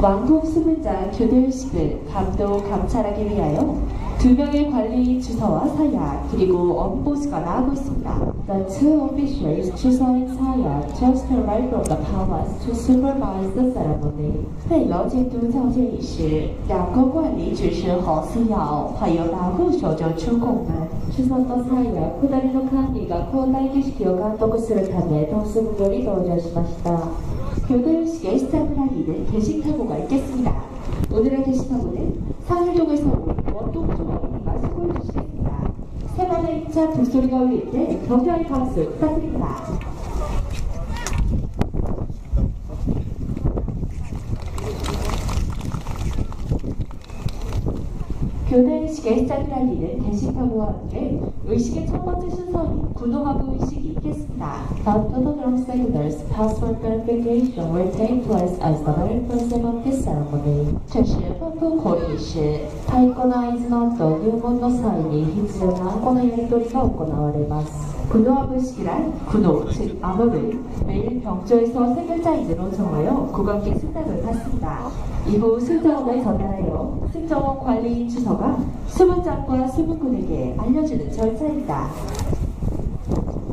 왕국 수문장 교대의식을 감독 감찰하기 위하여 두 명의 관리인 주서와 사야 그리고 엄보수가 나오고 있습니다. The two officials, 주서 and 사야, just arrived from the palace to supervise the ceremony. 被了监督交接仪式，两个管理指示和司瑶还有大户守着出宫门。 주선과 사이와 코다리노 칸리가 코다이기시키を監督するためトンスムより登場しました 교대의식의 시작을 할 일은 게시타고가 있겠습니다. 오늘의 게시타고는 상일동에서 어린이가 수고해 주시겠습니다. 세 번의 1차 북소리가 울릴 때 격려의 박수 부탁드립니다. 교대의식의 시작을 할 일은 게시타고와 함께 의식의 첫 번째 순서인 구노하부 의식이 있겠습니다. The Orthodox Seculars Password Verification will take place as the very first step of this ceremony. 这是丰富口仪式。太鼓の合図の後、入門の際に必要なこのやり取りが行われます。 군호합의식이란 군호, 즉 암호를 매일 병조에서 세 글자인으로 정하여 국왕께 승낙을 받습니다. 이후 승정원을 전달하여 승정원 관리인 주서가 수문장과 수문군에게 알려주는 절차입니다.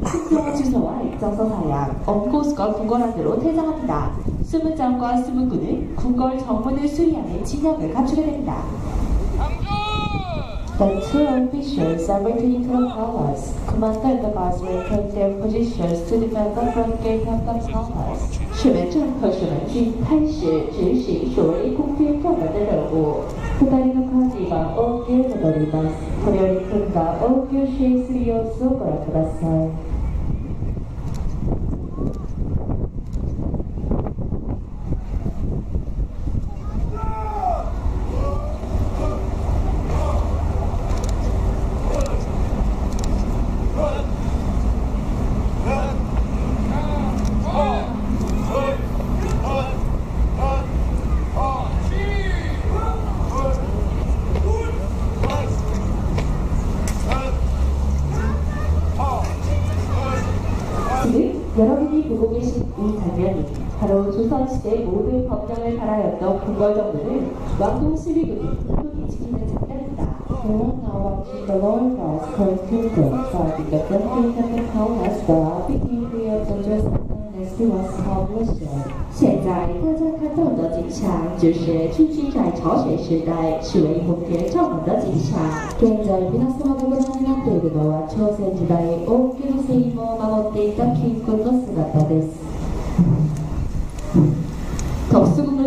승정원 주서와 입장서 사양, 엄고수가 궁궐 안으로 퇴장합니다. 수문장과 수문군은 궁궐 정문을 수리하는 진영을 갖추게 됩니다. The two officials are returning to the palace. Commander and the guards will take their positions to defend the front gate of the palace. 水门镇和水门军开始执行所谓攻坚战门的任务。二人の管理は応急に戻ります。これより組んだ応急支援する様子をご覧ください。 법령을 발하였던 궁궐 정문을 왕동 수비군이 끈끈이 지키는 장면입니다. You are now watching the lower guards current kingdom guarding the front gate of the palace. The beginning of the dress dynasty was published. 现在大家看到的景象，就是君君在朝鲜时代视为宫殿正门的景象。現在皆様がご覧になっているのは朝鮮時代王宮の聖母を守っていた金君の姿です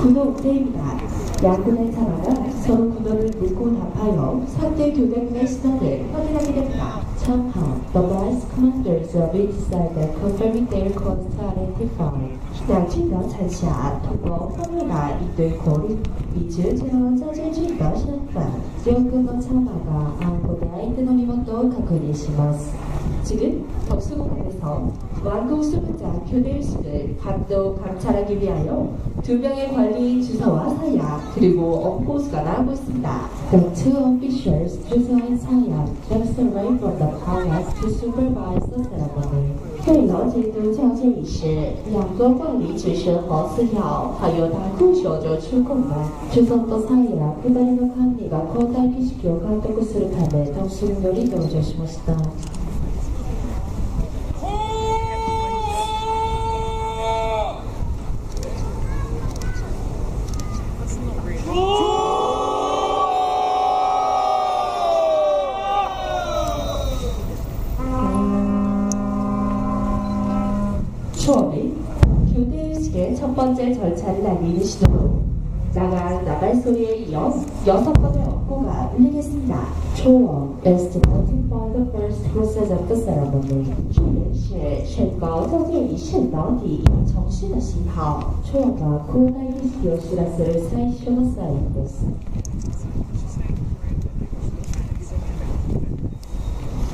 군호 때입니다. 양군의 차마가 서로 군호를 물고 답하여 상대 교대군의 신원을 확인하게 됩니다. Somehow, the vice commanders of each side are confirming their codes to identify. 两军的参下通过方面的一对口令，以知知道交接军的身份。両軍のチャーマーが暗号で相手の身元を確認します。 지금 덕수공단에서 완공 수분자 교대의식을 감독 감찰하기 위하여 두 명의 관리인 주서와 사야 그리고 업보수가 나오고 있습니다. The two officials, Juso and Saya, just arrived from the palace to supervise the ceremony. 为了监督交接仪式，两个管理只身和司条还有大空手就出宫了。 주선とサイヤ、二人の管理が交代儀式を監督するため、特殊により登場しました。 번째 절차를 알리는 신호로 나간 나발 소리에 이어 여섯 번의 업고가 울리겠습니다. 초원 is to notify the first process of the ceremony. 重点是宣告交接仪式到底程序的信号。초원가交代儀式を知らせる最初のサインです。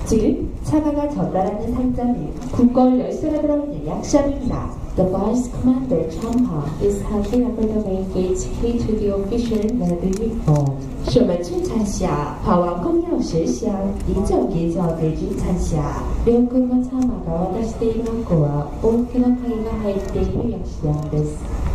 지금 차가가 전달하는 상자는 국걸 열쇠가 들어있는 약시합입니다. The vice commander Champa is happy after the main gate hit to the official melody board. 什么军参下，跑完公用石像、一条一条で軍参下。両軍の様が渡している箱は大きな貝が入っている薬師です。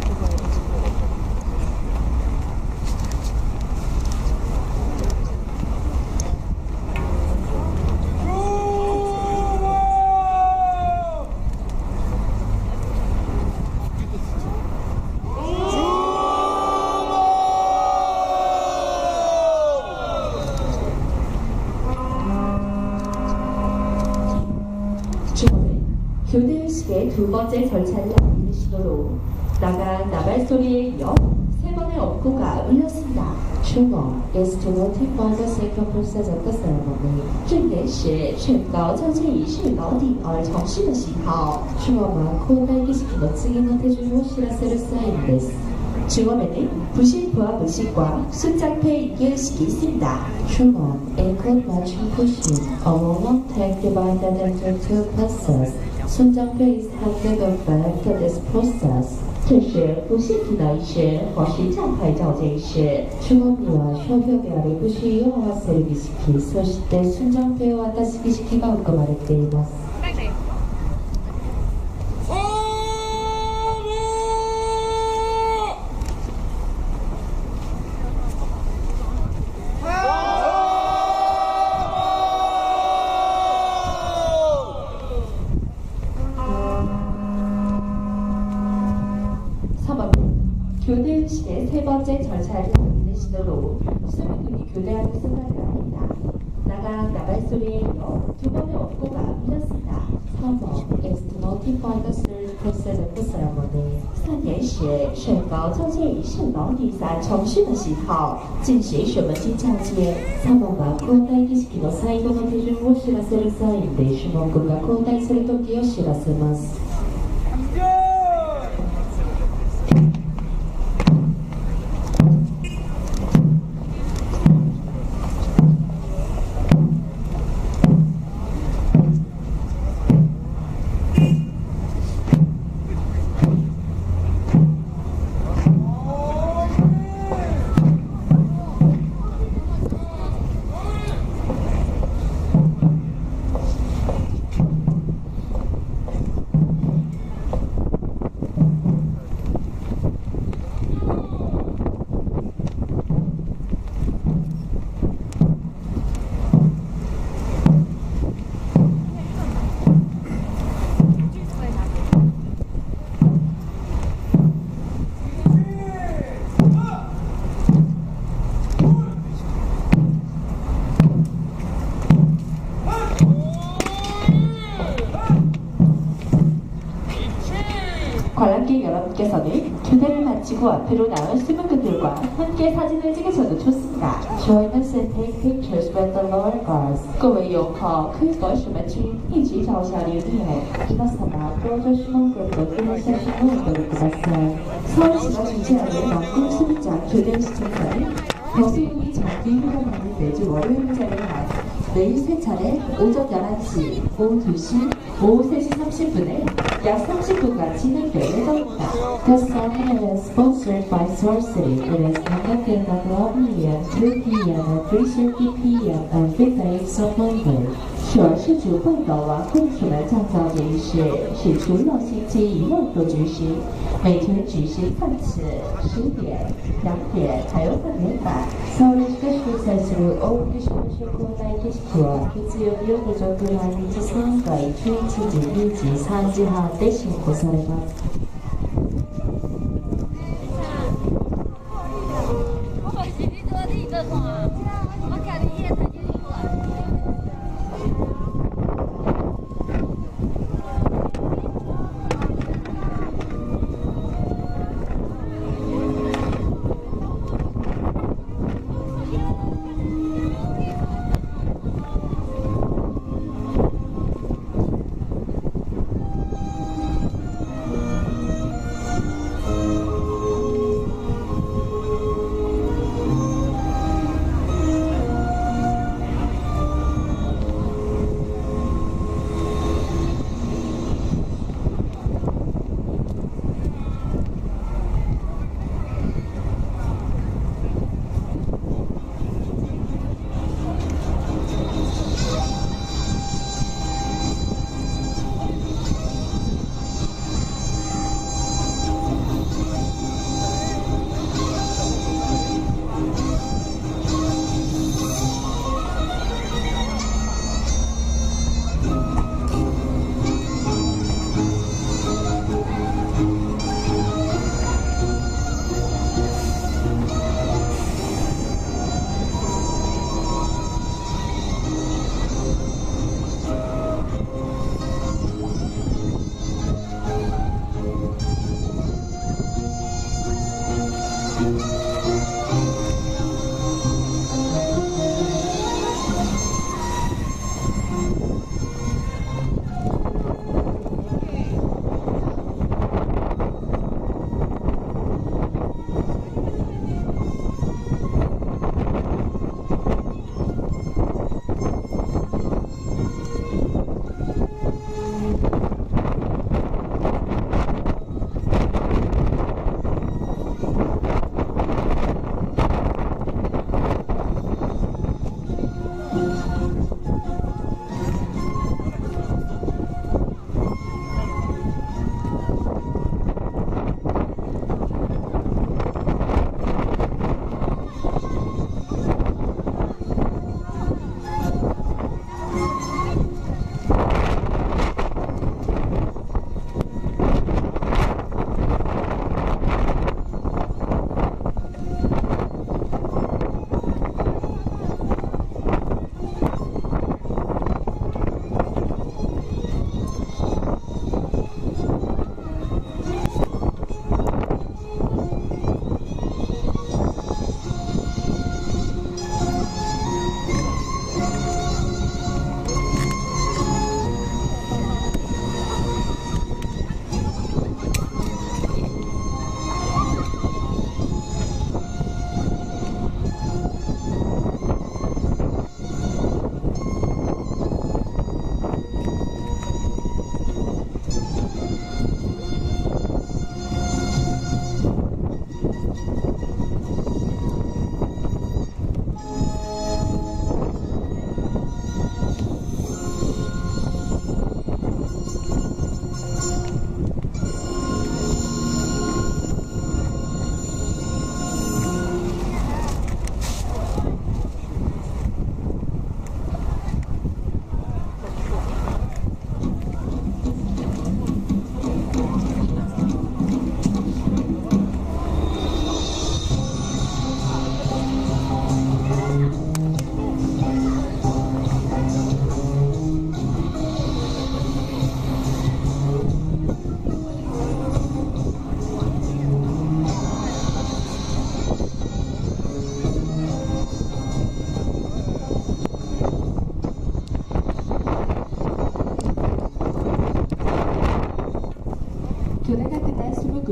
발 소리에 이어 세 번의 업고가 울렸습니다. Chumon is to notify the second process of the ceremony. 重点是宣告交接仪式到底而程序的信号。 중원은交代儀式の次の手順を知らせるサインです。 중원에는 부실부와 부식과 순장패 인계의식이 있습니다. 중원, include matching pushing, a long tank divided into two classes. 순장패 is handed over to this process. 这时，不信徒の医師或是教会教税師中には商標である部首を合わせる儀式そして寸状表を渡す儀式が含まれています宣告交接仪式の第三重序的喜好，进行什么金交接？サモが交代儀式の最後の手順を知らせるサインでシュモン君が交代する時を知らせます。 교대를 마치고 앞으로 나온 수분꾼들과 함께 사진을 찍으셔도 좋습니다. Join us and take pictures with the lower guards. 各位游客可以和什么君一起照相留念。皆様、搭乗シュモン君と記念写真をお撮りください。 서울시가 주최하는 왕국 수비장 교대식 행사는 덕수궁이 정기휴가 받는 매주 월요일 자리에 매일 세 차례 오전 11시, 오후 2시, 오후 3시 30분에 Jasmine Chipuka Chinapé Adopta. The song is sponsored by Sorcery. It is Nagakenda Club Million, 3 p.m. and 3.30 p.m. and weekdays on Monday. 首尔市主会的王公主们降教节仪式是除了星期一外都举行，每天举行三次，十点、两点还有三点半。 서울시가 주최하시는 오피셜쇼交代儀式は月曜日を除く来日3回11時、2時、3時半で進行されます。我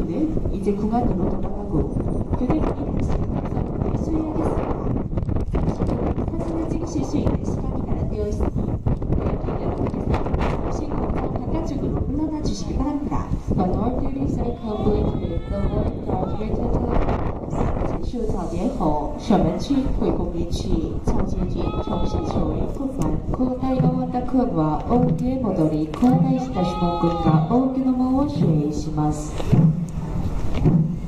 학생들은 이제 궁안으로 돌아가고 교대분이 다시 덕서문을 수행하겠습니다. 잠시 후 사진을 찍으실 수 있는 시간이 마련되어 있으니 고객 여러분께서 혹시 공장 바깥쪽으로 물러나 주시기 바랍니다. When all duties are completed, the work cars return to the campus. 结束早点后，守门区回公民区，超接近重新所有不凡。交代が終わったクラブは大奥へ戻り交代した種目軍が大奥の門を守衛します Thank you.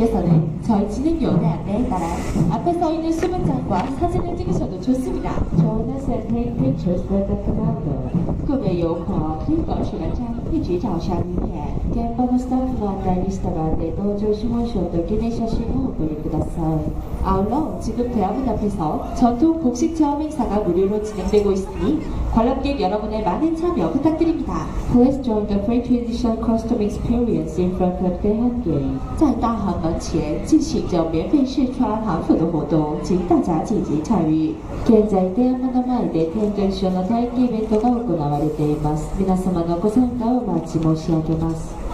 yes? 분께서는 저희 진행요원의 안내에 따라 앞에 서 있는 수문장과 사진을 찍으셔도 좋습니다. Join us and take pictures with the commander. 各位游客可以搞水文章，一直照相影片。現場のスタッフの案内に従って登場指紋証と記念写真をお送りください 아울러 지금 대학원 앞에서 전통 복식 체험 행사가 무료로 진행되고 있으니 관람객 여러분의 많은 참여 부탁드립니다. Please join the free traditional costume experience in front of the hand game. 在大航门前进 行着免费试穿韩服的活动，请大家积极参与。現在天安門の前で天と一緒の体験イベントが行われています皆様のご参加をお待ち申し上げます